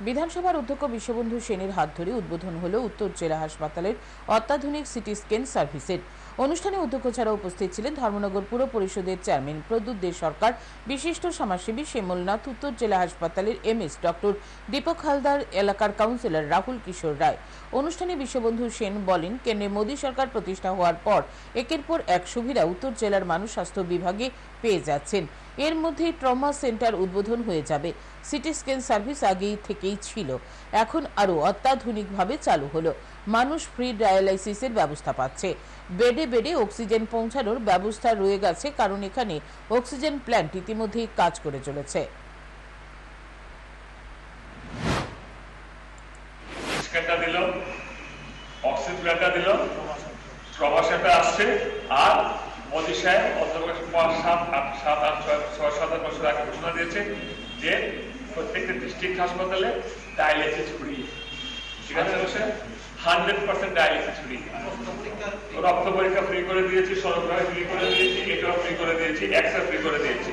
বিধানসভার অধ্যক্ষ বিশ্ববন্ধু সেনের হাত ধরে উদ্বোধন হলো উত্তর জেলা হাসপাতালের অত্যাধুনিক সিটি স্ক্যান সার্ভিসের। অনুষ্ঠানে অধ্যক্ষ ছাড়া উপস্থিত ছিলেন ধর্মনগর পুর পরিষদের চেয়ারম্যান প্রদ্যুৎ দে সরকার, বিশিষ্ট সমাজসেবী শ্যামলনাথ, উত্তর জেলা হাসপাতালের এমএস ডক্টর দীপক হালদার, এলাকার কাউন্সিলর রাহুল কিশোর রায়। অনুষ্ঠানে বিশ্ববন্ধু সেন বলেন, কেন্দ্রে মোদী সরকার প্রতিষ্ঠা হওয়ার পর একের পর এক সুবিধা উত্তর জেলার মানুষ স্বাস্থ্য বিভাগে পেয়ে যাচ্ছেন। এর মধ্যে ট্রমা সেন্টার উদ্বোধন হয়ে যাবে। সিটি স্ক্যান সার্ভিস আগেই থেকেই ছিল। এখন আরও অত্যাধুনিকভাবে চালু হলো। মানুষ ফ্রি ডায়ালাইসিসের ব্যবস্থা পাচ্ছে। বেডে বেডে অক্সিজেন পৌঁছানোর ব্যবস্থা রয়ে গেছে, কারণ এখানে অক্সিজেন প্ল্যান্ট ইতিমধ্যেই কাজ করে চলেছে। অক্সিজেন প্ল্যানটা দিল প্রবাসেটা আসছে, আর সাত, আট, ছয় বছর আগে ঘোষণা দিয়েছে যে প্রত্যেকটা ডিস্ট্রিক্ট হাসপাতালে ডায়ালিসিস ফ্রি ঠিক আছে হান্ড্রেড পার্সেন্ট ডায়ালিসিস ফ্রি রক্ত পরীক্ষা ফ্রি করে দিয়েছি সরবরাহ ফ্রি করে দিয়েছি এটা ফ্রি করে দিয়েছি এক্সরে ফ্রি করে দিয়েছি।